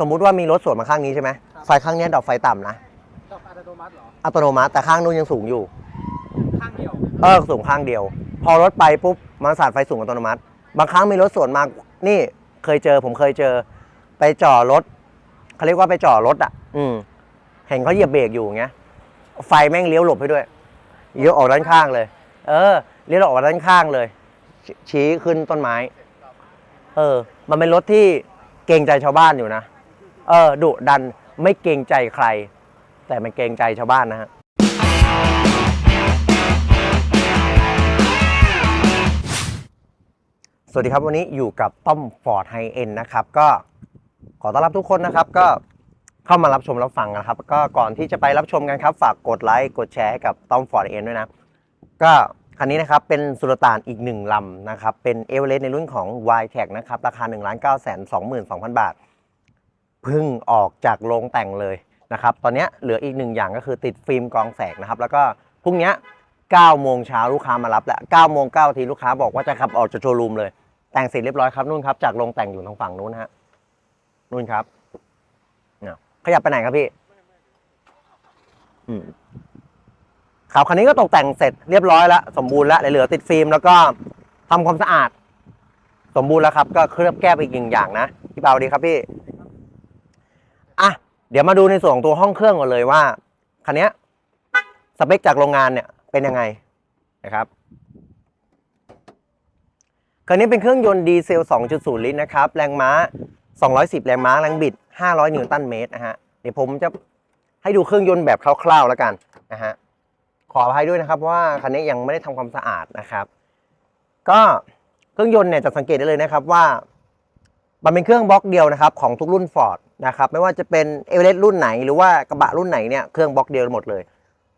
สมมุติว่ามีรถสวนมาข้างนี้ใช่ไหมไฟข้างเนี้ยดอกไฟต่ำนะดอกอัตโนมัติเหรอ อัตโนมัติแต่ข้างนู้นยังสูงอยู่ ข้างเดียวเออสูงข้างเดียว พอรถไปปุ๊บมันสาดไฟสูงอัตโนมัติ บางครั้งมีรถสวนมา นี่เคยเจอผมเคยเจอ ไปจอดรถเขาเรียกว่าไปจอดรถอะ อืมเห็นเขาเหยียบเบรกอยู่อย่างเงี้ยไฟแม่งเลี้ยวหลบให้ด้วยเลี้ยวออกด้านข้างเลย เออเลี้ยวออกด้านข้างเลยชชี้ขึ้นต้นไม้ เออ มันเป็นรถที่เกรงใจชาวบ้านอยู่นะ เออดุดันไม่เกรงใจใคร แต่มันเกรงใจชาวบ้านนะฮะสวัสดีครับวันนี้อยู่กับต้อมฟอร์ดไฮเอ็นนะครับ ก็ขอต้อนรับทุกคนนะครับก็เข้ามารับชมรับฟังนะครับ ก็ก่อนที่จะไปรับชมกันครับ ฝากกดไลค์กดแชร์ให้กับต้อมฟอร์ดไฮเอ็นด้วยนะ ก็คันนี้นะครับเป็นสุลต่านอีกหนึ่งลำนะครับ เป็นเอเวอเรสต์ในรุ่นของ y t e c นะครับ ราคา 1 9 2 2 0 0 0 บาท เพิ่งออกจากโรงแต่งเลยนะครับ ตอนนี้เหลืออีกหนึ่งอย่างก็คือติดฟิล์มกรองแสงนะครับ แล้วก็พรุ่งนี้9โมงเช้าลูกค้ามารับแล้ว9โมง9ทีลูกค้าบอกว่าจะขับออกจากโชว์รูมเลย แต่งเสร็จเรียบร้อยครับนู่นครับ จากโรงแต่งอยู่ทางฝั่งนู้นฮะนู่นครับเนี่ยขยับไปไหนครับพี่ครับคันนี้ก็ตกแต่งเสร็จเรียบร้อยแล้ว สมบูรณ์แล้วเหลือติดฟิล์มแล้วก็ทำความสะอาด สมบูรณ์แล้วครับ ก็เคลือบแก้ไปอีกหนึ่งอย่างนะพี่เปาดีครับพี่ เดี๋ยวมาดูในส่วนของตัวห้องเครื่องก่อนเลยว่าคันนี้สเปคจากโรงงานเนี่ยเป็นยังไงนะครับคันนี้เป็นเครื่องยนต์ดีเซล 2.0 ลิตรนะครับ แรงม้า 210 แรงม้า แรงบิด 500 นิวตันเมตรนะฮะ เดี๋ยวผมจะให้ดูเครื่องยนต์แบบคร่าวๆแล้วกันนะฮะ ขออภัยด้วยนะครับว่าคันนี้ยังไม่ได้ทำความสะอาดนะครับ ก็เครื่องยนต์เนี่ยจะสังเกตได้เลยนะครับว่า มันเป็นเครื่องบล็อกเดียวนะครับของทุกรุ่น Ford นะครับไม่ว่าจะเป็นเอเวอเรสต์รุ่นไหนหรือว่ากระบะรุ่นไหนเนี่ยเครื่องบล็อกเดียวหมดเลย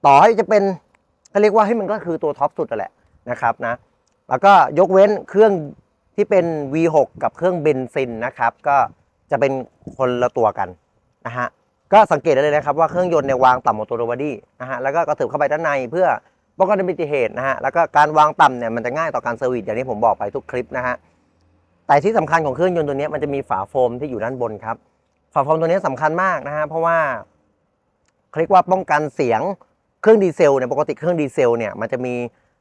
ต่อให้จะเป็นเขาเรียกว่าให้มันก็คือตัวท็อปสุดแหละนะครับนะแล้วก็ยกเว้นเครื่องที่เป็น V6 กับเครื่องเบนซินนะครับ ก็จะเป็นคนละตัวกันนะฮะก็สังเกตได้เลยนะครับว่าเครื่องยนต์เนี่ยวางต่ำกว่าตัวโรบอดี้นะฮะแล้วก็กระถิบเข้าไปด้านในเพื่อป้องกันอุบัติเหตุนะฮะแล้วก็การวางต่ำเนี่ยมันจะง่ายต่อการเซอร์วิสอย่างที่ผมบอกไปทุกคลิปนะฮะแต่ที่สำคัญของเครื่องยนต์ตัวนี้มันจะมีฝาโฟมที่อยู่ด้านบนครับ ฝาโฟมตัวนี้สำคัญมากนะฮะเพราะว่าเขาเรียกว่าป้องกันเสียงเครื่องดีเซลเนี่ยปกติเครื่องดีเซลเนี่ยมันจะมี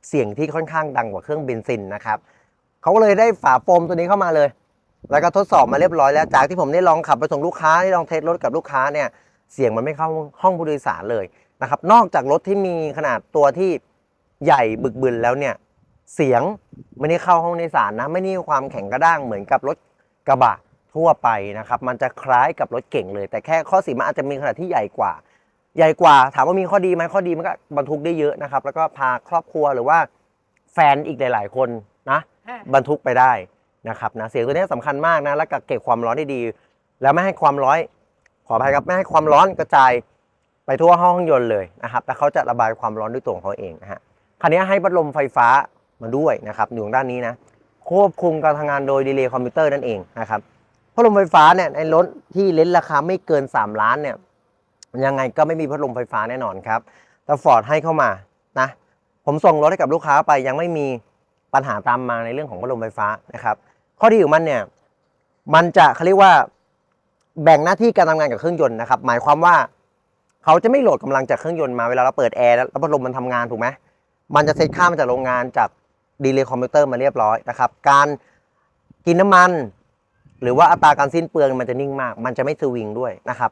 เสียงที่ค่อนข้างดังกว่าเครื่องเบนซินนะครับเขาก็เลยได้ฝาโฟมตัวนี้เข้ามาเลย แล้วก็ทดสอบมาเรียบร้อยแล้วจากที่ผมได้ลองขับไปส่งลูกค้าได้ลองเทสรถกับลูกค้าเนี่ยเสียงมันไม่เข้าห้องผู้โดยสารเลยนะครับนอกจากรถที่มีขนาดตัวที่ใหญ่บึกบึนแล้วเนี่ยเสียงไม่ได้เข้าห้องโดยสารนะ ไม่ได้ความแข็งกระด้างเหมือนกับรถกระบะ ทั่วไปนะครับ มันจะคล้ายกับรถเก่งเลย แต่แค่ข้อเสียมันอาจจะมีขนาดที่ใหญ่กว่า ใหญ่กว่า ถามว่ามีข้อดีไหมข้อดีมันก็บรรทุกได้เยอะนะครับ แล้วก็พาครอบครัวหรือว่าแฟนอีกหลาย ๆ คนนะบรรทุกไปได้นะครับนะเสียงตัวนี้สำคัญมากนะแล้วก็เก็บความร้อนได้ดี แล้วไม่ให้ความร้อนขออภัยครับไม่ให้ความร้อนกระจายไปทั่วห้องยนต์เลยนะครับแล้วเขาจะระบายความร้อนด้วยตัวของเขาเองนะฮะคันนี้ให้พัดลมไฟฟ้ามาด้วยนะครับอยู่ทางด้านนี้นะควบคุมการทำงานโดยดีเลย์คอมพิวเตอร์นั่นเองนะครับ พัดลมไฟฟ้าเนี่ยในรถที่เลนราคาไม่เกิน 3 ล้านเนี่ยยังไงก็ไม่มีพัดลมไฟฟ้าแน่นอนครับแต่ฟอร์ดให้เข้ามานะผมส่งรถให้กับลูกค้าไปยังไม่มีปัญหาตามมาในเรื่องของพัดลมไฟฟ้านะครับ ข้อดีของมันเนี่ยมันจะเขาเรียกว่าแบ่งหน้าที่การทำงานกับเครื่องยนต์นะครับ หมายความว่าเขาจะไม่โหลดกำลังจากเครื่องยนต์มาเวลาเราเปิดแอร์แล้วพัดลมมันทำงานถูกไหมมันจะเซตค่ามาจากโรงงานจากดีเลย์คอมพิวเตอร์มาเรียบร้อยนะครับ การกินน้ำมัน หรือว่าอัตราการสิ้นเปลืองมันจะนิ่งมาก มันจะไม่สวิงด้วยนะครับ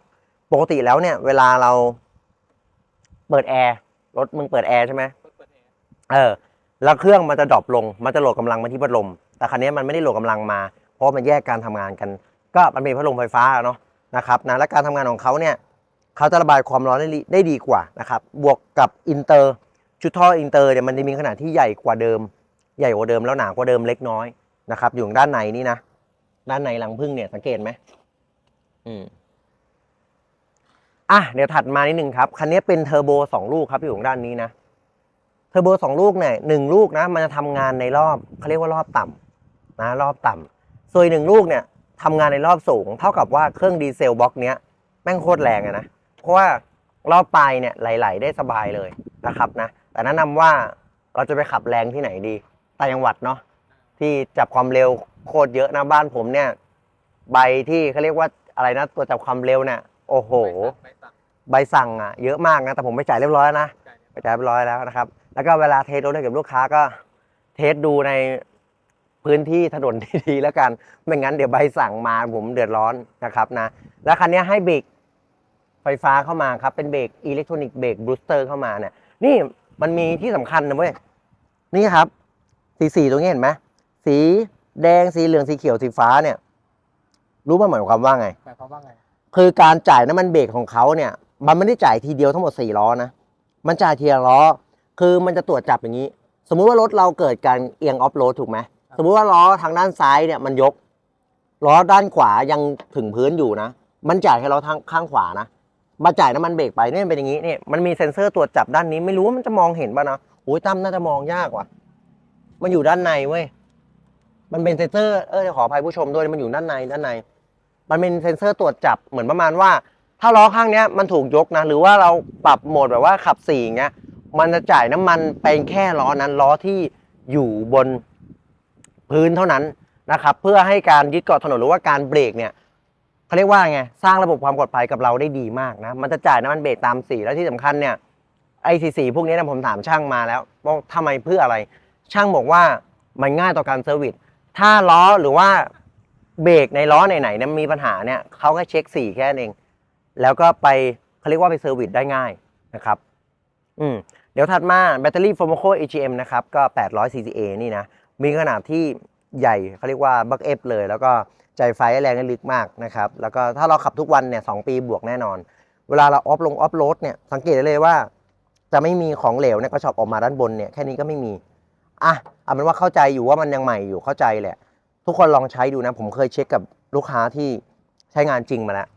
ปกติแล้วเนี่ยเวลาเราเปิดแอร์รถมึงเปิดแอร์ใช่ไหมเปิดเปิดแอร์เออ แล้วเครื่องมันจะดรอปลง มันจะโหลดกำลังมาที่พัดลม แต่คันนี้มันไม่ได้โหลดกำลังมา เพราะมันแยกการทำงานกัน ก็มันเป็นพัดลมไฟฟ้าเนาะนะครับนะและการทำงานของเขาเนี่ยเขาจะระบายความร้อนได้ดีได้ดีกว่านะครับ บวกกับอินเตอร์ชุดท่ออินเตอร์เนี่ยมันจะมีขนาดที่ใหญ่กว่าเดิม ใหญ่กว่าเดิมแล้วหนากว่าเดิมเล็กน้อยนะครับ อยู่ด้านในนี่นะ ด้านในหลังพึ่งเนี่ยสังเกตไหมอืมอะเดี๋ยวถัดมานิดนึงครับ คันนี้เป็นเทอร์โบสองลูกครับที่อยู่ด้านนี้นะเทอร์โบสองลูกเนี่ยหนึ่งลูกนะ มันจะทำงานในรอบเขาเรียกว่ารอบต่ำนะ รอบต่ำส่วนอีกหนึ่งลูกเนี่ยทำงานในรอบสูง เท่ากับว่าเครื่องดีเซลบล็อกเนี้ยแม่งโคตรแรงอะนะเพราะว่ารอบปลายเนี่ยไหลๆได้สบายเลยนะครับนะแต่แนะนำว่าเราจะไปขับแรงที่ไหนดีต่างจังหวัดเนาะ ที่จับความเร็วโคตรเยอะนะบ้านผมเนี่ย ใบที่เขาเรียกว่าอะไรนะตัวจับความเร็วเนี่ยโอ้โหใบสั่งใบสั่งอะเยอะมากนะแต่ผมไปจ่ายเรียบร้อยแล้วนะใบสั่งไปจ่ายเรียบร้อยแล้วนะครับ แล้วก็เวลาเทสรถให้กับลูกค้าก็ เทสดูในพื้นที่ถนนดีๆแล้วกัน ไม่งั้นเดี๋ยวใบสั่งมาผมเดือดร้อนนะครับนะ แล้วคันนี้ให้เบรกไฟฟ้าเข้ามาครับ เป็นเบรกอิเล็กทรอนิกส์เบรกบ o สเตอร์เข้ามาเนี่ย นี่มันมีที่สำคัญนะเว้ย นี่ครับสีสีตรงนี้เห็นไหม สีแดงสีเหลืองสีเขียวสีฟ้าเนี่ย รู้ว่าหมายความว่าไง หมายความว่าไง คือการจ่ายน้ำมันเบรกของเขาเนี่ย มันไม่ได้จ่ายทีเดียวทั้งหมด4ล้อนะ มันจ่ายทีละล้อ คือมันจะตรวจจับอย่างนี้ สมมุติว่ารถเราเกิดการเอียงออฟโรดถูกไหม สมมุติว่าล้อทางด้านซ้ายเนี่ยมันยก ล้อด้านขวายังถึงพื้นอยู่นะ มันจ่ายให้ล้อทางข้างขวานะ มาจ่ายน้ำมันเบรกไปเนี่ยเป็นอย่างนี้เนี่ยมันมีเซ็นเซอร์ตรวจจับด้านนี้ ไม่รู้ว่ามันจะมองเห็นป่ะนะโอ้ยตั้มน่าจะมองยากว่ะ มันอยู่ด้านในเว้ย มันเป็นเซ็นเซอร์เออขออภัยผู้ชมด้วยมันอยู่ด้านในด้านใน มันเป็นเซ็นเซอร์ตรวจจับเหมือนประมาณว่า ถ้าล้อข้างเนี้ยมันถูกยกนะ หรือว่าเราปรับโหมดแบบว่าขับสี่อย่างเงี้ยมันจะจ่ายน้ำมันไปแค่ล้อนั้นล้อที่อยู่บนพื้นเท่านั้นนะครับ เพื่อให้การยึดเกาะถนนหรือว่าการเบรกเนี่ยเขาเรียกว่าไงสร้างระบบความปลอดภัยกับเราได้ดีมากนะมันจะจ่ายน้ำมันเบรกตามสีแล้วที่สำคัญเนี่ยไอสีสีพวกนี้นะผมถามช่างมาแล้วว่าทำไมเพื่ออะไร ช่างบอกว่ามันง่ายต่อการเซอร์วิส ถ้าล้อหรือว่าเบรกในล้อไหนๆเนี่ยมีปัญหาเนี่ยเขาแค่เช็คสีแค่นั้นเอง แล้วก็ไปเขาเรียกว่าไปเซอร์วิสได้ง่ายนะครับอืมเดี๋ยวถัดมาแบตเตอรี่ f o r m o c o AGM นะครับ ก็ 800 CCA นี่นะ มีขนาดที่ใหญ่เขาเรียกว่าบักเอฟเลย แล้วก็ใจไฟแรงและลึกมากนะครับ แล้วก็ถ้าเราขับทุกวันเนี่ยสปีบวกแน่นอน เวลาเราออฟลงออฟโรดเนี่ยสังเกตได้เลยว่า จะไม่มีของเหลวเนี่ยก็ชอบออกมาด้านบนเนี่ยแค่นี้ก็ไม่มี อะเอาเป็นว่าเข้าใจอยู่ว่ามันยังใหม่อยู่เข้าใจแหละ ทุกคนลองใช้ดูนะ ผมเคยเช็คกับลูกค้าที่ใช้งานจริงมาแล้ว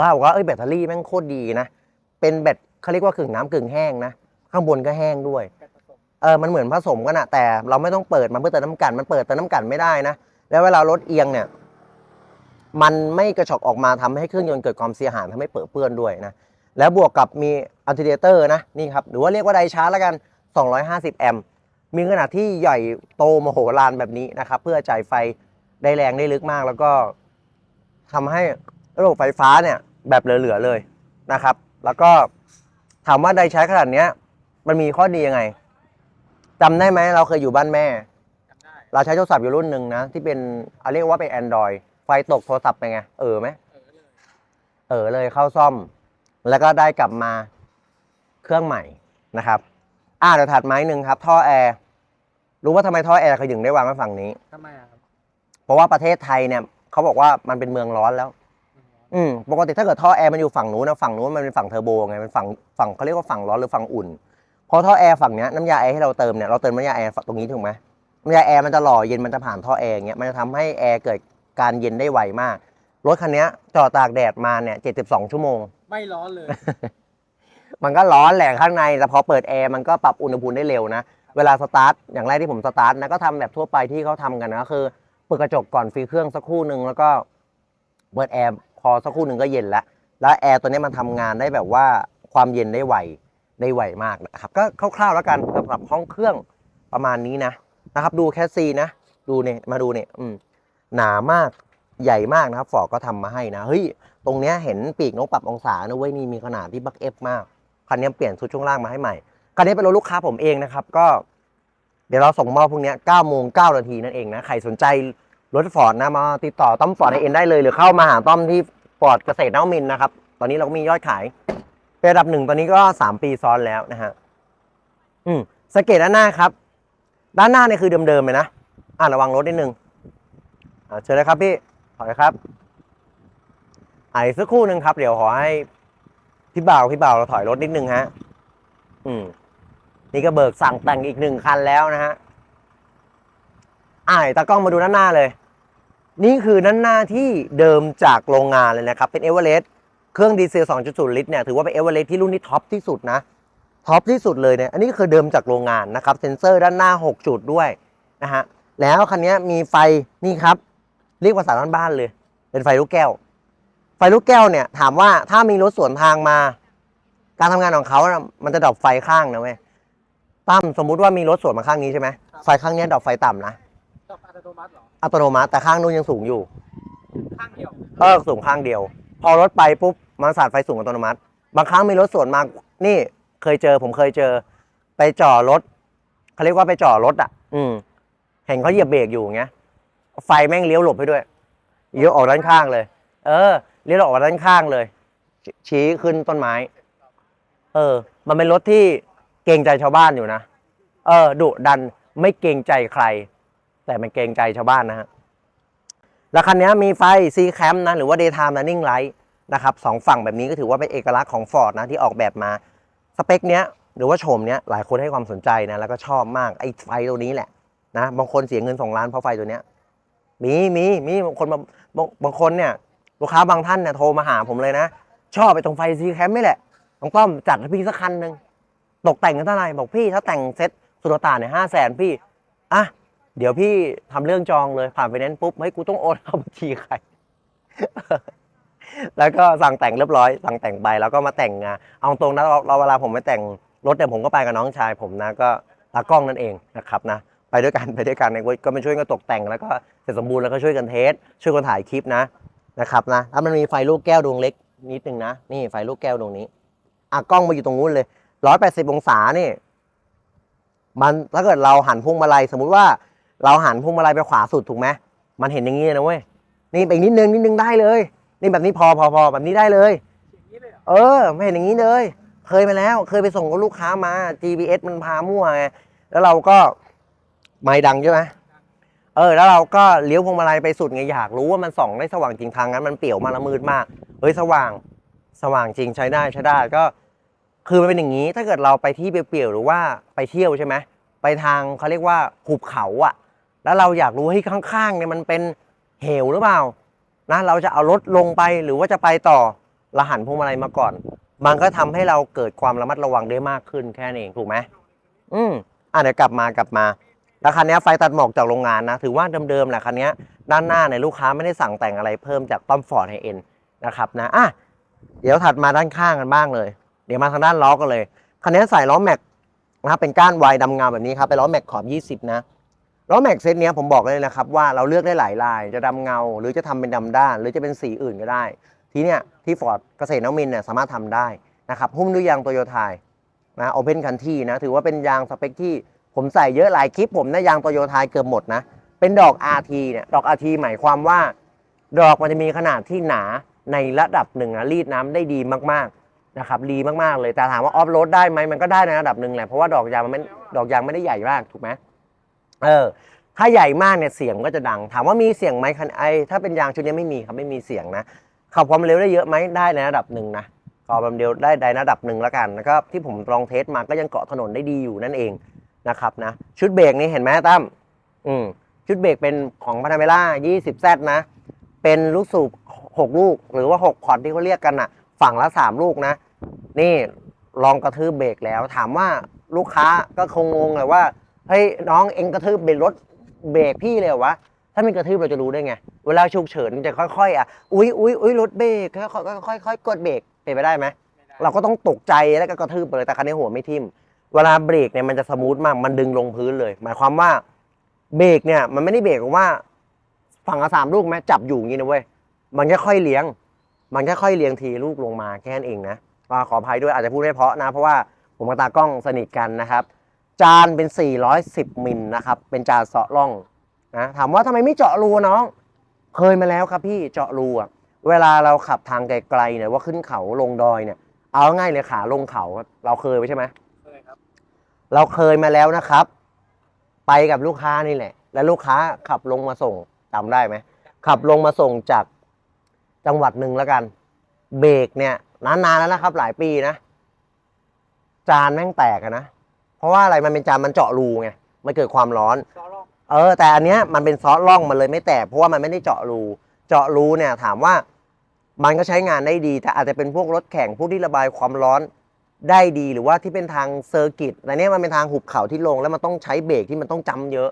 ว่าบอกว่าเอ้ยแบตเตอรี่แม่งโคตรดีนะ เป็นแบตเขาเรียกว่าขึงน้ำกึ่งแห้งนะ ข้างบนก็แห้งด้วยเออมันเหมือนผสมกันอะแต่เราไม่ต้องเปิดมันเพื่อเติมน้ำกัน มันเปิดเติมน้ำกันไม่ได้นะ แล้วเวลารถเอียงเนี่ย มันไม่กระชอกออกมาทำให้เครื่องยนต์เกิดความเสียหายทำให้เปิดเปื้อนด้วยนะ แล้วบวกกับมีอัลติเดเตอร์นะนี่ครับ หรือว่าเรียกว่าไดชาร์จแล้วกัน 250 แอมป์ มีขนาดที่ใหญ่โตมโหฬารแบบนี้นะครับ เพื่อจ่ายไฟได้แรงได้ลึกมาก แล้วก็ทำให้ระบบไฟฟ้าเนี่ยแบบเหลือๆเลยนะครับ แล้วก็ถามว่าไดชาร์จขนาดเนี้ย มันมีข้อดียังไงจำได้ไหมเราเคยอยู่บ้านแม่จำได้เราใช้โทรศัพท์อยู่รุ่นหนึ่งนะที่เป็นเอาเรียกว่าเป็น Android ไฟตกโทรศัพท์เป็นไง เออไหมเออเลยเออเลยเข้าซ่อม แล้วก็ได้กลับมาเครื่องใหม่นะครับ อ่าเดี๋ยวถัดไม้หนึ่งครับ ท่อแอร์ รู้ว่าทำไมท่อแอร์เขาถึงได้วางไว้ฝั่งนี้ ทำไมอะครับเพราะว่าประเทศไทยเนี่ยเขาบอกว่ามันเป็นเมืองร้อนแล้ว อืมปกติถ้าเกิดท่อแอร์มันอยู่ฝั่งนู้นนะฝั่งนู้นมันเป็นฝั่งเทอร์โบไงเป็นฝั่งฝั่งเขาเรียกว่าฝั่งร้อนหรือฝั่งอุ่นพอท่อแอร์ฝั่งเนี้ยน้ำยาแอร์ให้เราเติมเนี่ยเราเติมน้ำยาแอร์ตรงนี้ถูกไหมน้ำยาแอร์มันจะหล่อเย็นมันจะผ่านท่อแอร์อย่างเงี้ยมันจะทำให้แอร์เกิดการเย็นได้ไวมากรถคันเนี้ยจอดตากแดดมาเนี่ย72 ชั่วโมง ไม่ร้อนเลย มันก็ร้อนแหละข้างในแต่พอเปิดแอร์มันก็ปรับอุณหภูมิได้เร็วนะ เวลาสตาร์ทอย่างแรกที่ผมสตาร์ทนะก็ทำแบบทั่วไปที่เขาทำกันนะคือเปิดกระจกก่อนฟรีเครื่องสักครู่หนึ่งแล้วก็เปิดแอร์พอสักครู่หนึ่งก็เย็นแล้วแล้วแอร์ตัวนี้มันทำงานได้แบบว่าความเย็นได้ไวได้ไวมากนะครับก็คร่าวๆแล้วกันสำหรับห้องเครื่องประมาณนี้นะนะครับ ดูแคสซีนะ ดูเนี่ยมาดูเนี่ยอืมหนามากใหญ่มากนะครับฟอร์ก็ทำมาให้นะเฮ้ยตรงเนี้ยเห็นปีกนกปรับองศานะเว้ยนี่มีขนาดที่บักเอฟมากคันนี้เปลี่ยนชุดช่วงล่างมาให้ใหม่ คันนี้เป็นรถลูกค้าผมเองนะครับ ก็ เดี๋ยวเราส่งมอบพรุ่งนี้9โมง9นาทีนั่นเองนะใครสนใจรถฟอร์ดนะมาติดต่อต้อมฟอร์ดไอเอ็นได้เลย หรือเข้ามาหาต้อมที่ฟอร์ดเกษตรนวมินนะครับ ตอนนี้เราก็มียอดขายเป็นอันดับหนึ่งตอนนี้ก็ 3 ปีซ้อนแล้วนะฮะอืมสงเกตด้านหน้าครับ ด้านหน้าเนี่ยคือเดิมๆเลยนะอ่าระวังรถนิดนึงอ่าเชิญเลยครับพี่ถอยครับอ่าอีกสักครู่หนึ่งครับ เดี๋ยวขอให้พี่บ่าวพี่บ่าวเราถอยรถนิดนึงฮะ อืม นี่ก็เบิกสั่งแต่งอีกหนึ่งคันแล้วนะฮะอ่าตากล้องมาดูด้านหน้าเลย นี่คือด้านหน้าที่เดิมจากโรงงานเลยนะครับ เป็นเอเวอเรสต์เครื่องดีเซล 2.0 ลิตรเนี่ยถือว่าเป็นเอเวอเรสต์ที่รุ่นที่ท็อปที่สุดนะท็อปที่สุดเลยเนี่ยอันนี้ก็คือเดิมจากโรงงานนะครับเซ็นเซอร์ด้านหน้า 6 จุดด้วยนะฮะแล้วคันนี้มีไฟนี่ครับ เรียกภาษาบ้านๆเลย เป็นไฟลูกแก้ว ไฟลูกแก้วเนี่ยถามว่าถ้ามีรถสวนทางมา การทำงานของเขานะมันจะดับไฟข้างนะเว้ย ตั้มสมมุติว่ามีรถสวนมาข้างนี้ใช่ไหมไฟข้างเนี้ยดับไฟต่ำนะตอบอัตโนมัติเหรอ อัตโนมัติแต่ข้างนู้นยังสูงอยู่ข้างเดียวเออสูงข้างเดียว พอรถไปปุ๊บมันสาดไฟสูงอัตโนมัติ บางครั้งมีรถสวนมา นี่เคยเจอผมเคยเจอ ไปจอดรถเขาเรียกว่าไปจอดรถอะ อืม เห็นเขาเหยียบเบรกอยู่อย่างเงี้ย ไฟแม่งเลี้ยวหลบให้ด้วยเลี้ยวออกด้านข้างเลย เออเลี้ยวออกด้านข้างเลยชชี้ขึ้นต้นไม้ เออ มันเป็นรถที่ เกรงใจชาวบ้านอยู่นะ เออดุดันไม่เกรงใจใคร แต่มันเกรงใจชาวบ้านนะฮะแล้วคันนี้มีไฟ C Cam นะหรือว่า Daytime Running Light นะครับสองฝั่งแบบนี้ก็ถือว่าเป็นเอกลักษณ์ของ Ford นะที่ออกแบบมา สเปคเนี้ยหรือว่าโฉมเนี้ยหลายคนให้ความสนใจนะแล้วก็ชอบมากไอ้ไฟตัวนี้แหละนะบางคนเสียเงินสองล้านเพราะไฟตัวเนี้ยมีมีมีบางคนมาบางบางคนเนี่ยลูกค้าบางท่านเนี่ยโทรมาหาผมเลยนะ ชอบไปตรงไฟ C Cam นี่แหละน้องต้อมจัดให้พี่สักคันหนึ่ง ตกแต่งกันเท่าไหร่บอกพี่ถ้าแต่งเซ็ตสุดตาเนี่ยห้าแสนพี่อะเดี๋ยวพี่ทำเรื่องจองเลยผ่านไปนั้นปุ๊บเฮ้ยกูต้องโอนเข้าบัญชีใครแล้วก็สั่งแต่งเรียบร้อย สั่งแต่งไปแล้วก็มาแต่งงานเอาตรงนะเราเราเวลาผมไปแต่งรถเนี่ยผมก็ไปกับน้องชาย ผมนะก็ตากล้องนั่นเองนะครับนะไปด้วยกันไปด้วยกันเนี่ยก็มาช่วยกันตกแต่งแล้วก็เสร็จสมบูรณ์แล้วก็ช่วยกันเทสช่วยกันถ่ายคลิปนะนะครับนะแล้วมันมีไฟลูกแก้วดวงเล็กนิดนึงนะ นี่ไฟลูกแก้วดวงนี้อะกล้องมาอยู่ตรงนู้นเลย ร้อยแปดสิบองศานี่ มันถ้าเกิดเราหันพวงมาลัยสมมุติว่าเราหันพวงมาลัยไปขวาสุดถูกไหมมันเห็นอย่างนี้นะเว้ยนี่ไปนิดนึงนิดนึงได้เลย นี่แบบนี้พอพอพอแบบนี้ได้เลยเออ ไม่เห็นอย่างนี้เลย เคยไปแล้ว เคยไปส่งกับลูกค้ามา GPS มันพามั่วไงแล้วเราก็ไม่ดังใช่ไหมเออ แล้วเราก็เลี้ยวพวงมาลัยไปสุดไงอยากรู้ว่ามันส่องได้สว่างจริงทางนั้นมันเปี่ยวมาละมืดมากเฮ้ยสว่าง สว่างจริงใช้ได้ใช้ได้ก็ คือมันเป็นอย่างนี้ถ้าเกิดเราไปที่เปลี่ยวๆหรือว่าไปเที่ยวใช่ไหมไปทางเขาเรียกว่าหุบเขาอะแล้วเราอยากรู้ให้ข้างๆเนี่ยมันเป็นเหวหรือเปล่านะเราจะเอารถลงไปหรือว่าจะไปต่อเราหันพวงมาลัยมาก่อน มันก็ทำให้เราเกิดความระมัดระวังได้มากขึ้นแค่นั้นเองถูกไหมอืมอะเดี๋ยวกลับมากลับมาแล้วคันนี้ไฟตัดหมอกจากโรงงานนะ ถือว่าเดิมๆแหละคันนี้ด้านหน้าเนี่ยลูกค้าไม่ได้สั่งแต่งอะไรเพิ่มจากต้อมฟอร์ดไฮเอ็นนะครับนะอะเดี๋ยวถัดมาด้านข้างกันบ้างเลย ดี๋ยวมาทางด้านล้อกันเลยคันนี้ใส่ล้อแม็กนะครับเป็นก้านวายดำเงาแบบนี้ครับเป็นล้อแม็กขอบ 20 นะล้อแม็กเซตเนี้ยผมบอกเลยนะครับว่าเราเลือกได้หลายลายจะดำเงา หรือจะทำเป็นดำด้าน หรือจะเป็นสีอื่นก็ได้ ทีเนี้ยที่ฟอร์ดเกษตรนวมินเนี่ยสามารถทำได้นะครับหุ้มด้วยยางโตโยต้านะโอเพนคันที่นะถือว่าเป็นยางสเปคที่ผมใส่เยอะหลายคลิปผมนะยางโตโยต้าเกือบหมดนะเป็นดอก RT เนี่ยดอก RT หมายความว่า ดอกมันจะมีขนาดที่หนาในระดับหนึ่งนะรีดน้ำได้ดีมากๆ นะครับดีมากๆเลยแต่ถามว่าออฟโรดได้ไหมมันก็ได้ในระดับหนึ่งแหละเพราะว่าดอกยางมันไม่ดอกยางไม่ได้ใหญ่มากถูกไหมเออ ถ้าใหญ่มากเนี่ยเสียงก็จะดัง ถามว่ามีเสียงไหมคันไอถ้าเป็นยางชุดนี้ไม่มีครับไม่มีเสียงนะขับความเร็วได้เยอะไหมได้ในระดับหนึ่งนะขับความเร็วได้ในระดับหนึ่งแล้วกันแล้วก็ที่ผมลองเทสมาก็ยังเกาะถนนได้ดีอยู่นั่นเองนะครับนะชุดเบรกนี่เห็นไหมตั้มอืมชุดเบรกเป็นของพานาเมล่า 20Z นะ เป็นลูกสูบ 6 ลูก หรือว่า6พอร์ตที่เขาเรียกกันอะ ฝั่งละ3ลูกนะ นี่ลองกระทืบเบรกแล้ว ถามว่าลูกค้าก็คงงงเลยว่าเฮ้ยน้องเองกระทืบเบรกรถเบรกพี่เลยเหรอวะถ้าไม่กระทืบเราจะรู้ได้ไง เวลาฉุกเฉินมันจะค่อยๆอะอุ้ยอุ้ยอุ้ยรถเบรกค่อยๆค่อยๆกดเบรกเป็นไปได้ไหมไม่ได้เราก็ต้องตกใจแล้วก็กระทืบไปเลยแต่คันนี้หัวไม่ทิ่มเวลาเบรกเนี่ยมันจะสมูทมากมันดึงลงพื้นเลย หมายความว่าเบรกเนี่ยมันไม่ได้เบรกว่า ฝั่งละสามลูกไหมจับอยู่อย่างนี้นะเว้ยมันค่อยๆเลี้ยง มันค่อยๆเลี้ยงทีลูกลงมาแค่นั้นเองนะก็ขออภัยด้วยอาจจะพูดไม่เพราะนะ เพราะว่าผมกับตากล้องสนิทกันนะครับ จานเป็น 410 มิลนะครับ เป็นจานเสาะร่องนะถามว่าทำไมไม่เจาะรูอะน้อง เคยมาแล้วครับพี่เจาะรูอะเวลาเราขับทางไกลๆเนี่ยว่าขึ้นเขาลงดอยเนี่ย เอาง่ายเลยขาลงเขาอะเราเคยไปใช่ไหมเคยครับ เราเคยมาแล้วนะครับ ไปกับลูกค้านี่แหละ แล้วลูกค้าขับลงมาส่งจำได้ไหมขับลงมาส่งจาก จังหวัดหนึ่งแล้วกัน เบรกเนี่ยนานๆแล้วนะครับ หลายปีนะ จานแม่งแตกอะนะ เพราะว่าอะไรมันเป็นจานมันเจาะรูไงมันเกิดความร้อน เออ แต่อันเนี้ยมันเป็นซอสล่องมันเลยไม่แตกเพราะว่ามันไม่ได้เจาะรู เจาะรูเนี่ย ถามว่ามันก็ใช้งานได้ดี แต่อาจจะเป็นพวกรถแข่งพวกที่ระบายความร้อนได้ดีหรือว่าที่เป็นทางเซอร์กิตแต่เนี้ยมันเป็นทางหุบเขาที่ลง แล้วมันต้องใช้เบรกที่มันต้องจำเยอะ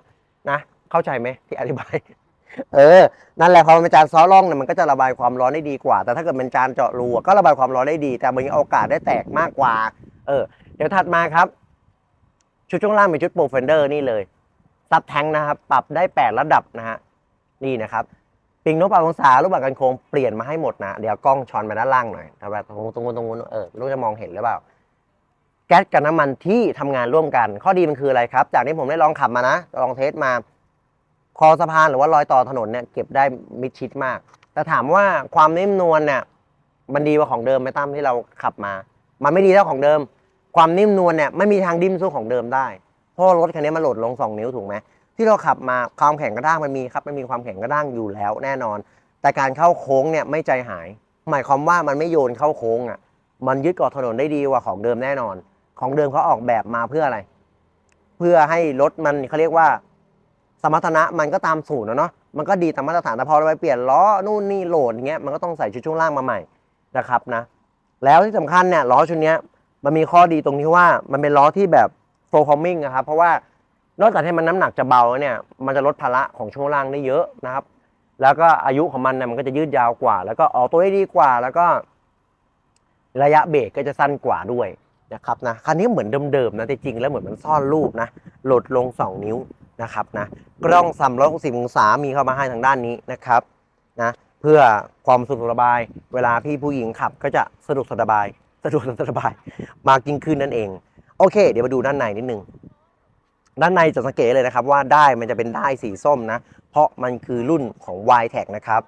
นะ เข้าใจไหมที่อธิบาย เออ นั่นแหละพอมันเป็นจานซ้อล่องเนี่ยมันก็จะระบายความร้อนได้ดีกว่า แต่ถ้าเกิดเป็นจานเจาะรูก็ระบายความร้อนได้ดี แต่มันยังโอกาสได้แตกมากกว่า เออ เดี๋ยวถัดมาครับ ชุดช่วงล่างเป็นชุดโปรเฟนเดอร์นี่เลยซับแทงนะครับ ปรับได้ 8 ระดับนะฮะ นี่นะครับ ปิงนกปรับองศารูปแบบกันโค้งเปลี่ยนมาให้หมดนะ เดี๋ยวกล้องช้อนมาด้านล่างหน่อยถ้าแบบตรงตรงนู้นตรงนู้นเออไม่รู้จะมองเห็นหรือเปล่า แก๊สกับน้ำมันที่ทำงานร่วมกัน ข้อดีมันคืออะไรครับ จากที่ผมได้ลองขับมานะ ลองเทสมา คอสะพานหรือว่ารอยต่อถนนเนี่ยเก็บได้มิดชิดมาก แต่ถามว่าความนิ่มนวลเนี่ยมันดีกว่าของเดิมไหมตั้มที่เราขับมา มันไม่ดีเท่าของเดิม ความนิ่มนวลเนี่ยไม่มีทางดิ้นสู้ของเดิมได้ เพราะรถคันนี้มันโหลดลง 2 นิ้วถูกไหมที่เราขับมาความแข็งกระด้างมันมีครับมันมีความแข็งกระด้างอยู่แล้วแน่นอน แต่การเข้าโค้งเนี่ยไม่ใจหาย หมายความว่ามันไม่โยนเข้าโค้งอะมันยึดเกาะถนนได้ดีกว่าของเดิมแน่นอน ของเดิมเขาออกแบบมาเพื่ออะไร เพื่อให้รถมันเขาเรียกว่า สมรรถนะมันก็ตามสูตรนะเนาะมันก็ดีตามมาตรฐานแต่พอเราไปเปลี่ยนล้อนู่นนี่โหลดอย่างเงี้ยมันก็ต้องใส่ชุดช่วงล่างมาใหม่นะครับนะแล้วที่สำคัญเนี่ยล้อชุดนี้มันมีข้อดีตรงที่ว่ามันเป็นล้อที่แบบ performing นะครับเพราะว่านอกจากให้มันน้ำหนักจะเบาเนี่ยมันจะลดภาระของช่วงล่างได้เยอะนะครับ แล้วก็อายุของมันเนี่ยมันก็จะยืดยาวกว่า แล้วก็ออกตัวได้ดีกว่า แล้วก็ ระยะเบรกก็จะสั้นกว่าด้วยนะครับนะคันนี้เหมือนเดิมๆนะแต่จริงแล้วเหมือนมันซ่อนรูปนะโหลดลง 2 นิ้ว นะครับนะกล้อง360อกสิมุงศามีเข้ามาให้ทางด้านนี้นะครับนะเพื่อความสะดวกสบาย เวลาพี่ผู้หญิงขับ ก็จะสะดวกสบาย สะดวกสบายมากยิ่งขึ้นนั่นเอง โอเค เดี๋ยวมาดูด้านในนิดนึงด้านในจะสังเกตเลยนะครับว่าได้มันจะเป็นได้สีส้มนะ เพราะมันคือรุ่นของ y t e c นะครับ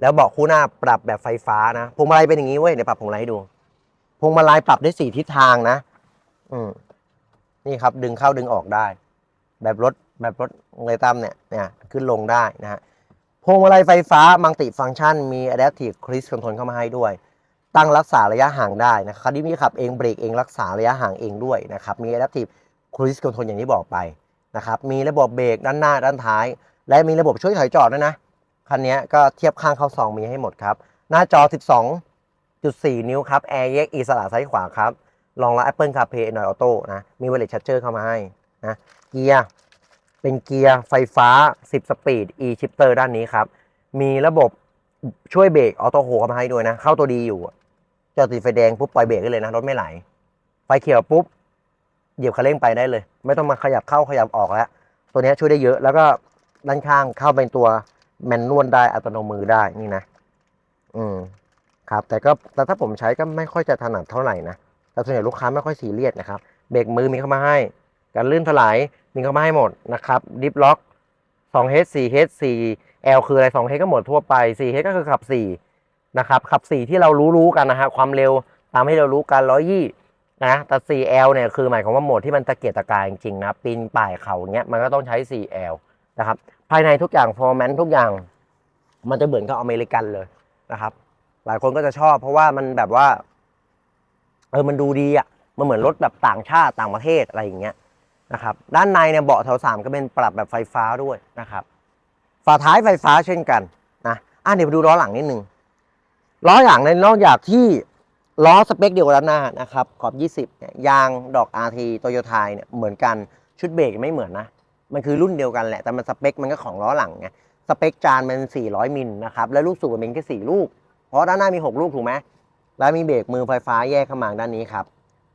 แล้วบอกคู่หน้าปรับแบบไฟฟ้านะพวงมาลัยเป็นอย่างนี้เว้ยเดี๋ยวปรับพวงมาลัยให้ดูพวงมาลัยปรับได้สี่ทิศทางนะ อืมนี่ครับดึงเข้าดึงออกได้ แบบรถ แบบรถเลยตั้มเนี่ยเนี่ยขึ้นลงได้นะฮะพวงมาลัยไฟฟ้ามัลติฟังก์ชัน มี Adaptive Cruise Control เข้ามาให้ด้วย ตั้งรักษาระยะห่างได้นะครับคันนี้มีขับเองเบรกเองรักษาระยะห่างเองด้วยนะครับมี Adaptive Cruise Control อย่างที่บอกไปนะครับมีระบบเบรกด้านหน้าด้านท้าย และมีระบบช่วยถอยจอดด้วยนะคันนี้ก็เทียบข้างเข้าซองมีให้หมดครับ หน้าจอ 12.4 นิ้วครับแอร์แยกอิสระซ้ายขวาครับรองรับ Apple CarPlay Android Auto นะมี Wireless Charger เข้ามาให้นะเกียร์ เป็นเกียร์ไฟฟ้า 10 สปีด e shifter ด้านนี้ครับ มีระบบช่วยเบรกออโต้โฮมาให้ด้วยนะ เข้าตัวดีอยู่อะจอดติดไฟแดงปุ๊บปล่อยเบรกได้เลยนะ รถไม่ไหล ไฟเขียวปุ๊บ เหยียบคันเร่งไปได้เลย ไม่ต้องมาขยับเข้าขยับออกแล้ว ตัวนี้ช่วยได้เยอะแล้วก็ด้านข้างเข้าเป็นตัวแมนนวลได้อัตโนมือได้นี่นะ อืมครับ แต่ก็แต่ถ้าผมใช้ก็ไม่ค่อยจะถนัดเท่าไหร่นะแต่ส่วนใหญ่ลูกค้าไม่ค่อยซีเรียสนะครับ เบรกมือมีเข้ามาให้ การลื่นถลายมีเข้ามาให้หมดนะครับดิฟล็อก 2H 4H 4L คืออะไร 2H ก็หมดทั่วไป 4H ก็คือขับ 4 นะครับ ขับ 4 ที่เรารู้รู้ๆกันนะฮะความเร็วตามที่เรารู้กัน120นะแต่ 4L เนี่ยคือหมายความว่าโหมดที่มันตะเกียกตะกายจริงๆนะปีนป่ายเขาเงี้ยมันก็ต้องใช้ 4L นะครับภายในทุกอย่างฟอร์แมนทุกอย่าง มันจะเหมือนกับอเมริกันเลยนะครับ หลายคนก็จะชอบเพราะว่ามันแบบว่า เออมันดูดีอะมันเหมือนรถแบบต่างชาติต่างประเทศอะไรอย่างเงี้ย นะครับด้านในเนี่ยเบาะแถวสามก็เป็นปรับแบบไฟฟ้าด้วยนะครับฝาท้ายไฟฟ้าเช่นกันนะอะเดี๋ยวมาดูล้อหลังนิดนึงล้อหลังในนอกจากที่ล้อสเปคเดียวกับด้านหน้านะครับขอบ 20เนี่ยยางดอก RT โตโยต้าเนี่ยเหมือนกันชุดเบรกไม่เหมือนนะ มันคือรุ่นเดียวกันแหละ แต่มันสเปคมันก็ของล้อหลังไงสเปคจานมัน 400 มิลนะครับ แล้วลูกสูบมันเป็นแค่4ลูก เพราะด้านหน้ามี 6 ลูกถูกไหมแล้วมีเบรกมือไฟฟ้าแยกข้ามาด้านนี้ครับ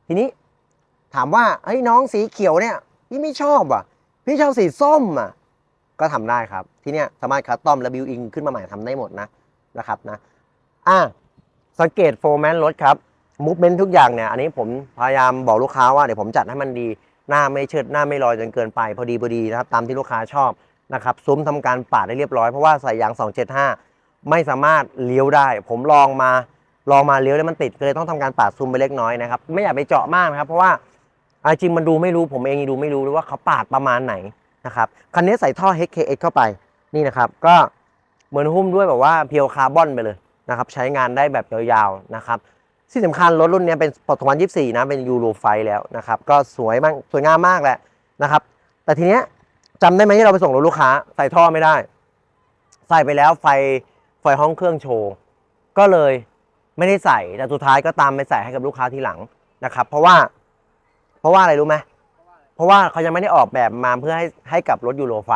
ทีนี้ถามว่าเฮ้ยน้องสีเขียวเนี่ย พี่ไม่ชอบอะ พี่ชอบสีส้มอะ ก็ทำได้ครับ ที่เนี้ยสามารถคัสตอมและบิวอิงขึ้นมาใหม่ทำได้หมดนะนะครับนะ อะสังเกตโฟร์แมนรถครับมูฟเมนต์ทุกอย่างเนี่ย อันนี้ผมพยายามบอกลูกค้าว่าเดี๋ยวผมจัดให้มันดี หน้าไม่เชิดหน้าไม่ลอยจนเกินไป พอดีพอดีนะครับ ตามที่ลูกค้าชอบนะครับซุ้มทำการปาดได้เรียบร้อย เพราะว่าใส่ยาง 275 ไม่สามารถเลี้ยวได้ ผมลองมาลองมาเลี้ยวแล้วมันติดก็เลยต้องทำการปาดซุ้มไปเล็กน้อยนะครับ ไม่อยากไปเจาะมากนะครับ เพราะว่า อาจริงมันดูไม่รู้ผมเองยังดูไม่รู้เลยว่าเขาปาดประมาณไหนนะครับคันนี้ใส่ท่อ HKX เข้าไปนี่นะครับก็เหมือนหุ้มด้วยแบบว่าเพียวคาร์บอนไปเลยนะครับใช้งานได้แบบยาวๆนะครับที่สำคัญรถรุ่นนี้เป็นป2024นะเป็นยูโรไฟแล้วนะครับก็สวยมากสวยงามมากแหละนะครับ แต่ทีเนี้ยจำได้ไหมที่เราไปส่งรถลูกค้าใส่ท่อไม่ได้ ใส่ไปแล้วไฟไฟห้องเครื่องโชว์ก็เลยไม่ได้ใส่แต่สุดท้ายก็ตามไปใส่ให้กับลูกค้าทีหลังนะครับ เพราะว่า เพราะว่าอะไรรู้ไหมเพราะว่าเขายังไม่ได้ออกแบบมาเพื่อให้ให้กับรถยูโรไฟ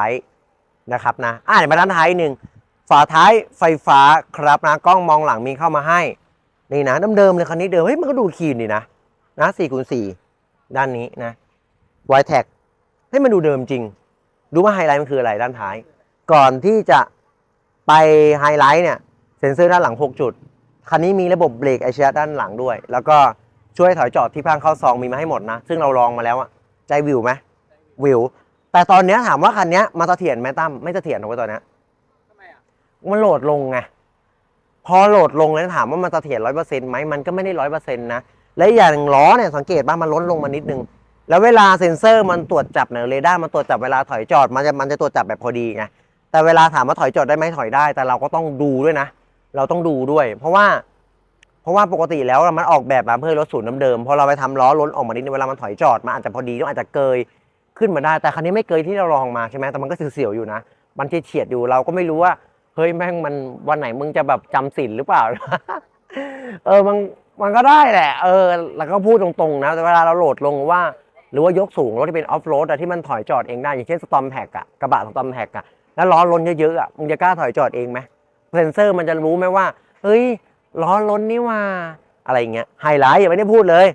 นะครับนะอ่าเดี๋ยวมาด้านท้ายหนึ่งฝาท้ายไฟฟ้าครับนะกล้องมองหลังมีเข้ามาให้นี่นะเดิมๆเลยคันนี้เดิมเฮ้ยมันก็ดูคีนดีนะนะสี่คูณสี่ด้านนี้นะไวแท็กให้มันดูเดิมจริงดูว่าไฮไลท์มันคืออะไรด้านท้าย ก่อนที่จะไปไฮไลท์เนี่ยเซ็นเซอร์ด้านหลัง 6 จุด คันนี้มีระบบเบรกไอเชียด้านหลังด้วย แล้วก็ ช่วยถอยจอดที่พังเข้าซองมีมาให้หมดนะ ซึ่งเราลองมาแล้วอะใจวิวไหมวิว แต่ตอนเนี้ยถามว่าคันเนี้ยมาเสถียรไหมตั้มไม่เสถียรหรอกเว้ยตอนเนี้ยทำไมอะมันโหลดลงไงพอโหลดลงแล้วถามว่ามันเสถียรร้อยเปอร์เซ็นต์ไหมมันก็ไม่ได้ร้อยเปอร์เซ็นต์นะและอีกอย่างหนึ่งล้อเนี่ยสังเกตว่ามันล้นลงมานิดนึง แล้วเวลาเซ็นเซอร์มันตรวจจับเนี่ยเรดาร์มันตรวจจับเวลาถอยจอดมันจะมันจะตรวจจับแบบพอดีไงแต่เวลาถามว่าถอยจอดได้ไหมถอยได้ แต่เราก็ต้องดูด้วยนะ เราต้องดูด้วย เพราะว่า เพราะว่าปกติแล้วมันออกแบบมาเพื่อรถศูนย์เดิมๆพอเราไปทำล้อล้นออกมานิดนึงเวลามันถอยจอดมันอาจจะพอดีหรืออาจจะเกยขึ้นมาได้แต่คันนี้ไม่เกยที่เราลองมาใช่ไหมแต่มันก็เสียวๆอยู่นะ มันเฉียดๆอยู่เราก็ไม่รู้ว่าเฮ้ยแม่งมันวันไหนมึงจะแบบจำศีลหรือเปล่า เออมันมันก็ได้แหละ เออ แล้วก็พูดตรงๆนะเวลาเราโหลดลงว่า หรือว่ายกสูงรถที่เป็นออฟโรดอะที่มันถอยจอดเองได้ อย่างเช่นสตอมแท็กอะกระบะสตอมแท็กอะแล้วล้อล้นเยอะๆอะมึงจะกล้าถอยจอดเองไหมเซนเซอร์มันจะรู้ไหมว่าเฮ้ย ล้อล้นนี่ว่าอะไรเงี้ยไฮไลท์ยังไม่ได้พูดเลย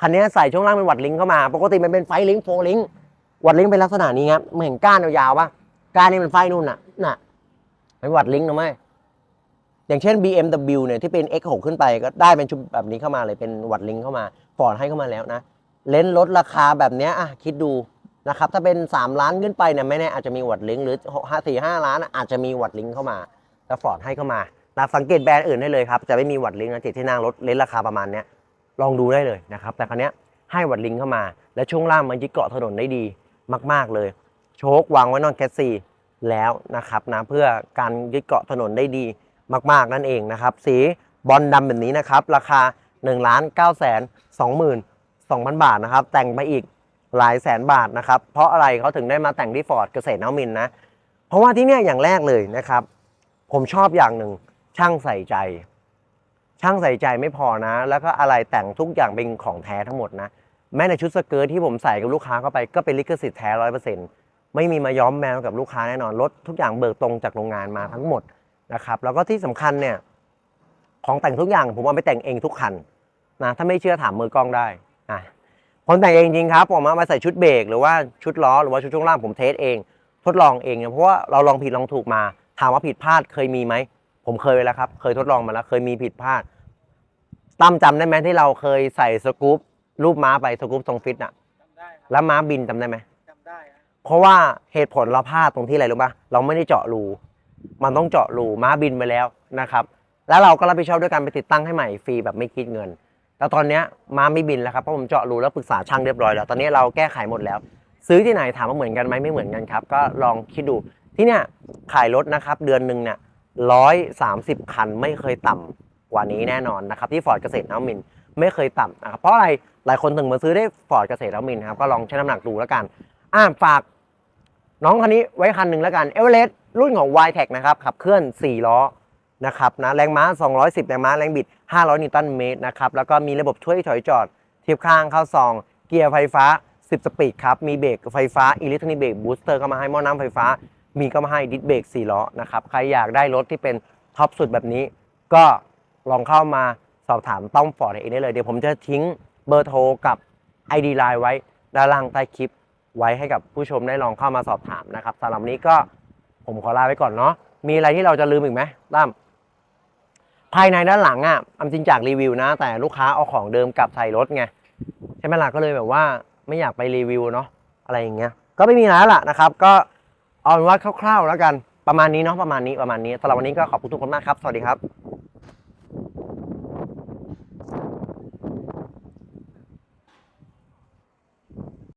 คันนี้ใส่ช่วงล่างเป็นวัดลิงเข้ามา ปกติมันเป็นไฟลิงโฟลิงวัดลิงเป็นลักษณะนี้ครับเหมือนก้านยาวๆป่ะก้านนี่เป็นไฟนู่นน่ะน่ะเป็นวัดลิงนะไหมอย่างเช่น BMW เนี่ยที่เป็น X6 ขึ้นไปก็ได้เป็นชุดแบบนี้เข้ามาเลยเป็นวัดลิงเข้ามาฟอร์ดให้เข้ามาแล้วนะเลนส์ลดราคาแบบเนี้ยอะคิดดูนะครับถ้าเป็น 3 ล้านขึ้นไปเนี่ยไม่แน่อาจจะมีวัดลิงหรือ5 4 5 ล้านอะอาจจะมีวัดลิงเข้ามา แล้วฟอร์ดให้เข้ามา นะสังเกตแบรนด์อื่นได้เลยครับ จะไม่มีวัดลิงก์นะเจ็ดที่นั่งรถเลนราคาประมาณเนี้ยลองดูได้เลยนะครับ แต่คันนี้ยให้วัดลิงก์เข้ามา และช่วงล่างมันยึดเกาะถนนได้ดีมาก ๆเลย โชควางไว้นอนแคสซีแล้วนะครับนะเพื่อการยึดเกาะถนนได้ดีมาก ๆ นั่นเองนะครับ สีบอลดำแบบนี้นะครับ ราคา1ล้าน9แสน2หมื่น2,000บาทนะครับ แต่งมาอีกหลายแสนบาทนะครับ เพราะอะไรเขาถึงได้มาแต่งที่ฟอร์ดเกษตรนวมินนะ เพราะว่าที่เนี่ยอย่างแรกเลยนะครับ ผมชอบอย่างหนึ่ง ช่างใส่ใจ ช่างใส่ใจไม่พอนะ แล้วก็อะไรแต่งทุกอย่างเป็นของแท้ทั้งหมดนะ แม้ในชุดสเกิร์ตที่ผมใส่กับลูกค้าเข้าไปก็เป็นลิขสิทธิ์แท้ร้อยเปอร์เซ็นต์ไม่มีมาย้อมแมวกับลูกค้าแน่นอนรถทุกอย่างเบิกตรงจากโรงงานมาทั้งหมดนะครับแล้วก็ที่สำคัญเนี่ยของแต่งทุกอย่างผมเอาไปแต่งเองทุกคันนะถ้าไม่เชื่อถามมือกล้องได้อะผมแต่งเองจริงครับผมเอามาใส่ชุดเบรกหรือว่าชุดล้อหรือว่าชุดช่วงล่างผมเทสเอง ทดลองเองเนี่ยเพราะว่าเราลองผิดลองถูกมา ถามว่าผิดพลาดเคยมีไหม ผมเคยไปแล้วครับ เคยทดลองมาแล้ว เคยมีผิดพลาดตั้มจำได้ไหมที่เราเคยใส่สกู๊ปรูปม้าไปสกู๊ปทรงฟิตอะจำได้ครับแล้วม้าบินจำได้ไหม จำได้ครับเพราะว่าเหตุผลเราพลาดตรงที่อะไรรู้ปะเราไม่ได้เจาะรู มันต้องเจาะรูม้าบินไปแล้วนะครับ แล้วเราก็รับผิดชอบด้วยการไปติดตั้งให้ใหม่ฟรีแบบไม่คิดเงินแต่ตอนเนี้ยม้าไม่บินแล้วครับเพราะผมเจาะรูแล้วปรึกษาช่างเรียบร้อยแล้ว ตอนนี้เราแก้ไขหมดแล้ว ซื้อที่ไหนถามว่าเหมือนกันไหมไม่เหมือนกันครับ ก็ลองคิดดูที่เนี่ยขายรถนะครับ เดือนหนึ่งเนี่ย ร้อยสามสิบคันไม่เคยต่ำกว่านี้แน่นอนนะครับที่ฟอร์ดเกษตรนวมินไม่เคยต่ำนะครับเพราะอะไรหลายคนถึงมาซื้อได้ฟอร์ดเกษตรนวมินครับก็ลองชั่งน้ำหนักดูแล้วกันอ่าฝากน้องคันนี้ไว้คันหนึ่งแล้วกันเอเวอเรสต์รุ่นของ y t e c นะครับขับเคลื่อน 4 ล้อนะครับนะแรงม้า 210 แรงม้าแรงบิด 500 นิวตันเมตรนะครับแล้วก็มีระบบช่วยถอยจอดเทียบข้างเข้าซอง เกียร์ไฟฟ้า 10 สปีดครับ มีเบรกไฟฟ้าอิเล็กทรอนิกส์เบรกบูสเตอร์ก็มาให้หม้อน้ำไฟฟ้า มีก็มาให้ดิสเบรก4ล้อนะครับใครอยากได้รถที่เป็นท็อปสุดแบบนี้ ก็ลองเข้ามาสอบถามต้อมฟอร์ดเองได้เลย เดี๋ยวผมจะทิ้งเบอร์โทรกับ ID Line ไว้ด้านล่างใต้คลิป ไว้ให้กับผู้ชมได้ลองเข้ามาสอบถามนะครับสำหรับนี้ก็ผมขอลาไปก่อนเนาะมีอะไรที่เราจะลืมอีกไหมตั้มภายในด้านหลังอะ่ะอำจริงจากรีวิวนะ แต่ลูกค้าเอาของเดิมกลับใส่รถไงใช่ไหมล่ะก็เลยแบบว่าไม่อยากไปรีวิวเนาะอะไรอย่างเงี้ยก็ไม่มีอะไรแล้วล่ะนะครับ ก็ เอาเป็นว่าคร่าวๆแล้วกันประมาณนี้เนาะประมาณนี้ประมาณนี้สำหรับวันนี้ก็ขอบคุณทุกคนมากครับ สวัสดีครับ